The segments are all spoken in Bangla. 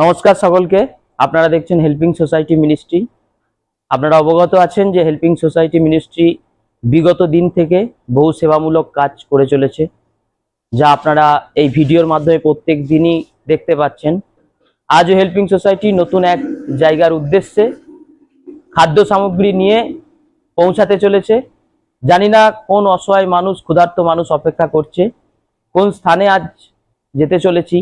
নমস্কার সকলকে। আপনারা দেখছেন হেল্পিং সোসাইটি মিনিস্ট্রি আপনারা অবগত আছেন যে হেল্পিং সোসাইটি মিনিস্ট্রি বিগত দিন থেকে বহু সেবামূলক কাজ করে চলেছে, যা আপনারা এই ভিডিওর মাধ্যমে প্রত্যেক দিনই দেখতে পাচ্ছেন। আজও হেল্পিং সোসাইটি নতুন এক জায়গার উদ্দেশ্যে খাদ্য সামগ্রী নিয়ে পৌঁছাতে চলেছে। জানি না কোন অসহায় মানুষ, ক্ষুধার্ত মানুষ অপেক্ষা করছে, কোন স্থানে আজ যেতে চলেছি।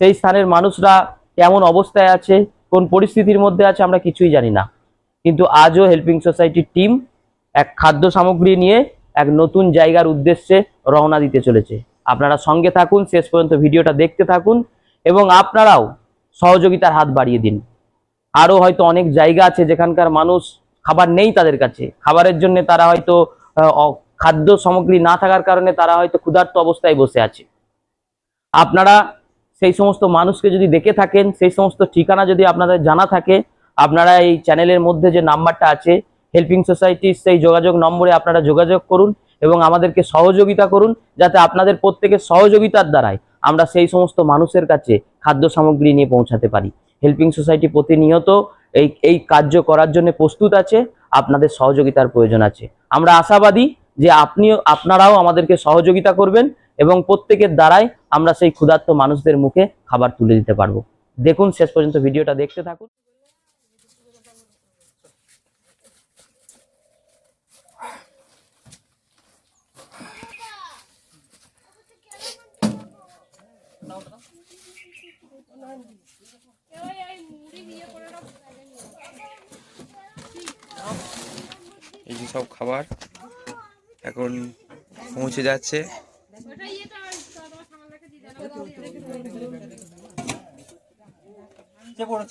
সেই স্থানের মানুষরা কেমন অবস্থায় আছে, কোন পরিস্থিতির মধ্যে আছে, আমরা কিছুই জানি না। কিন্তু আজও হেল্পিং সোসাইটির টিম এক খাদ্য সামগ্রী নিয়ে এক নতুন জায়গার উদ্দেশ্যে রওনা দিতে চলেছে। আপনারা সঙ্গে থাকুন, শেষ পর্যন্ত ভিডিওটা দেখতে থাকুন এবং আপনারাও সহযোগিতার হাত বাড়িয়ে দিন। আরও হয়তো অনেক জায়গা আছে যেখানকার মানুষ খাবার নেই তাদের কাছে। খাবারের জন্য তারা হয়তো খাদ্য সামগ্রী না থাকার কারণে তারা হয়তো ক্ষুধার্ত অবস্থায় বসে আছে। আপনারা সেই সমস্ত মানুষকে যদি দেখে থাকেন, সেই সমস্ত ঠিকানা যদি আপনাদের জানা থাকে, আপনারা এই চ্যানেলের মধ্যে যে নাম্বারটা আছে হেল্পিং সোসাইটির সেই যোগাযোগ নম্বরে আপনারা যোগাযোগ করুন এবং আমাদেরকে সহযোগিতা করুন যাতে আপনাদের প্রত্যেকের সহযোগিতার দ্বারাই আমরা সেই সমস্ত মানুষের কাছে খাদ্য সামগ্রী নিয়ে পৌঁছাতে পারি। হেল্পিং সোসাইটি প্রতিনিয়ত এই এই কার্য করার জন্য প্রস্তুত আছে, আপনাদের সহযোগিতার প্রয়োজন আছে। আমরা আশাবাদী যে আপনিও, আপনারাও আমাদেরকে সহযোগিতা করবেন এবং প্রত্যেকের দ্বারাই আমরা সেই ক্ষুধার্ত মানুষদের মুখে খাবার তুলে দিতে পারব। দেখুন, শেষ পর্যন্ত ভিডিওটা দেখতে থাকুন। এই যে সব খাবার এখন পৌঁছে যাচ্ছে। Avoid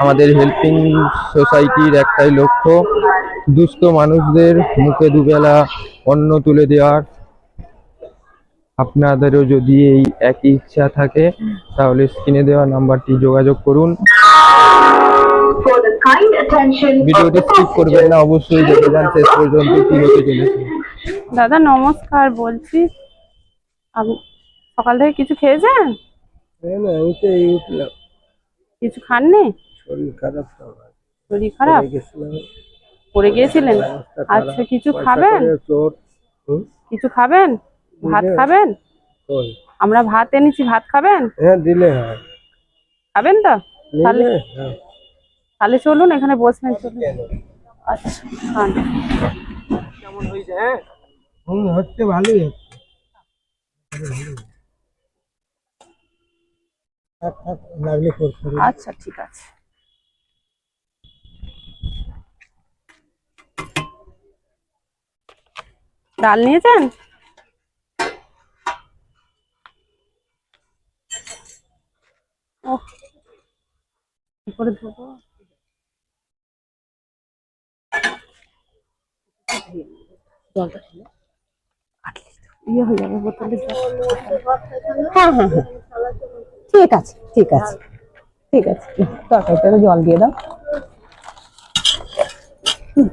আমাদের হেল্পিং সোসাইটির একটাই লক্ষ্য দুস্থ মানুষদের মুখে দুবেলা অন্ন তুলে দেওয়ার। আপনাদেরও যদি এই একই ইচ্ছা থাকে তাহলে স্ক্রিনে দেওয়া নাম্বারটি যোগাযোগ করুন। ভিডিওটি স্কিপ করবেন না অবশ্যই দেখে যান শেষ পর্যন্ত কি হতে চলেছে। দাদা নমস্কার বলছি আপনি সকাল থেকে কিছু খেয়েছেন? আমি তো এই উঠলাম। কিছু খাননি? শরীর খারাপ শরীর খারাপ? পড়ে গিয়েছিলেন আচ্ছা কিছু খাবেন? কিছু খাবেন? ভাত খাবেন? আমরা ভাত এনেছি ভাত খাবেন? হ্যাঁ দিলে হয়। খাবেন তো? তাহলে হ্যাঁ। তাহলে চলুন এখানে বসবেন চলুন। আচ্ছা কেমন হয়েছে হ্যাঁ? হুম হচ্ছে ভালোই আচ্ছা ঠিক আছে। ডাল নিয়েছেন ও কি করে ধোবো জলটা ছিল ইয়ে হয়ে যাবে বোতলে জল হ্যাঁ হ্যাঁ হ্যাঁ ঠিক আছে। ঠিক আছে ঠিক আছে। তরকারিটাকে জল দিয়ে দাও। হুম।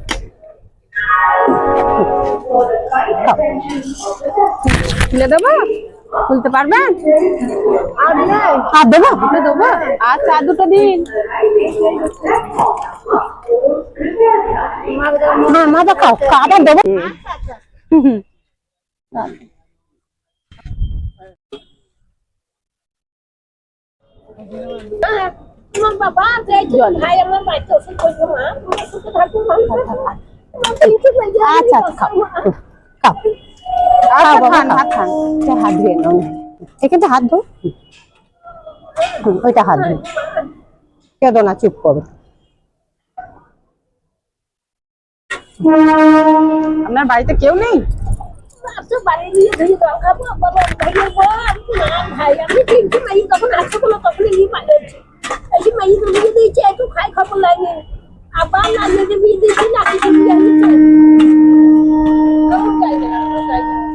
খাও। তুলে দেবো? খুলতে পারবেন আর দেবো? দুটো দেবো? আচ্ছা আর দুটো দিন। হ্যাঁ মাজা খাও আবার দেবো? আচ্ছা আচ্ছা খাও হুম, খাও খাও আচ্ছা বাবা, খান খাও। ভাত খান এটা হাত ধুয়ে নাও। না। এখানে হাত ধো। হুম। হুম, ওইটা হাত ধো। কেঁদো না চুপ করো। আপনার বাড়িতে কেউ নেই?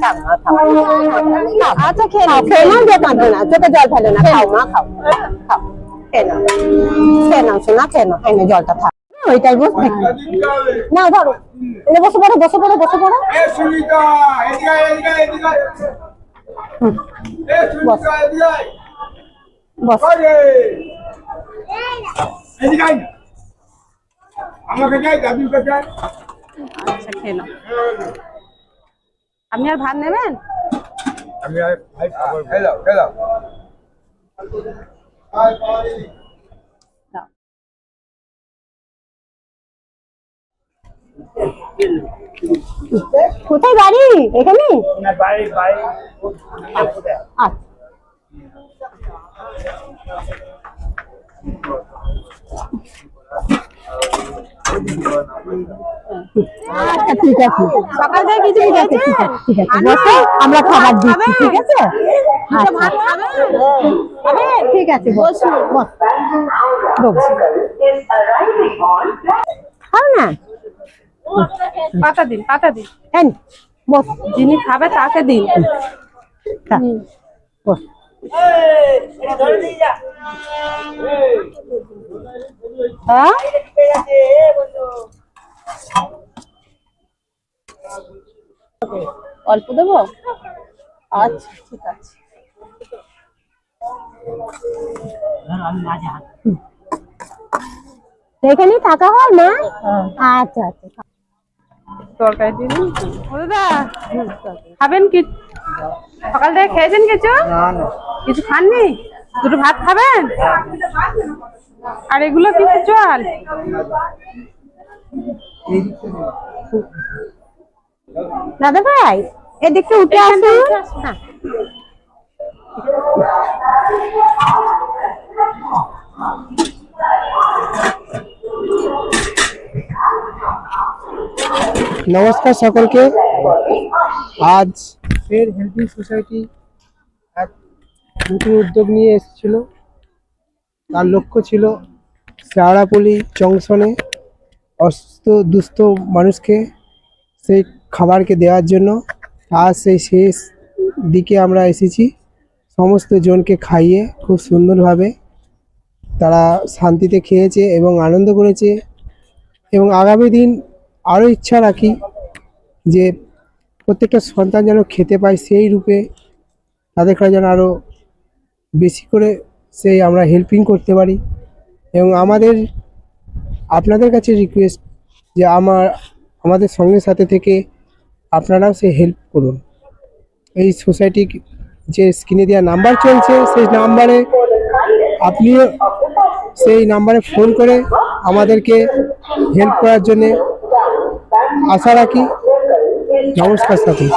খাও আচ্ছা খেয়ে নাও খেয়ে নাও। যে কাঁদবে না চোখে জল ফেলে না। খাও মা খাও। খাও। খেয়ে নাও। খেয়ে নাও শোনা খেয়ে নাও। এনে জলটা থাক ওইটাই বস না ধরো। এনে বসে পড়ো বসে পড়ো বসে পড়ো। এ সুনিতা আচ্ছা খেয়ে নাও। আপনি আর ভাত নেবেন? আমি আর ভাই খাবার খেলাও খেলাও কোথায় বাড়ি? এখানে? আচ্ছা। আচ্ছা ঠিক আছে সকাল থেকে কিছু ঠিক আছে ঠিক আছে ঠিক আছে বসো। আমরা খাবার দিচ্ছি ঠিক আছে ঠিক আছে খাও না পাতা দিন পাতা দিন হ্যাঁ বস যিনি খাবে তাকে দিন বস হ্যাঁ অল্প দেবো? আচ্ছা ঠিক আছে। এখানেই থাকা হয় না আচ্ছা আচ্ছা। তরকারি দিন দাদা খাবেন কি? সকাল থেকে খেয়েছেন কিছু? কিছু খাননি? দুটো ভাত খাবেন? আর এগুলো কিছু জল? দাদা ভাই এদিকে উঠে আসুন। নমস্কার সকলকে। আজ ফের হেল্পিং সোসাইটি এক নতুন উদ্যোগ নিয়ে এসেছিল। তার লক্ষ্য ছিল শেওড়াপল্লি জংশনে অসুস্থ, দুস্থ মানুষকে সেই খাবারকে দেওয়ার জন্য। আজ সেই শেষ দিকে আমরা এসেছি। সমস্ত জনকে খাইয়ে খুব সুন্দরভাবে তারা শান্তিতে খেয়েছে এবং আনন্দ করেছে। এবং আগামী দিন আরও ইচ্ছা রাখি যে প্রত্যেকটা সন্তান যেন খেতে পায় সেই রূপে তাদের কাছে যেন আরও বেশি করে সেই আমরা হেল্পিং করতে পারি। এবং আমাদের, আপনাদের কাছে রিকোয়েস্ট যে আমার, আমাদের সঙ্গে সাথে থেকে আপনারাও সে হেল্প করুন। এই সোসাইটি যে স্ক্রিনে দেওয়া নাম্বার চলছে, সেই নাম্বারে আপনিও সেই নাম্বারে ফোন করে আমাদেরকে হেল্প করার জন্যে আশা রাখি। নমস্কার, সাথী।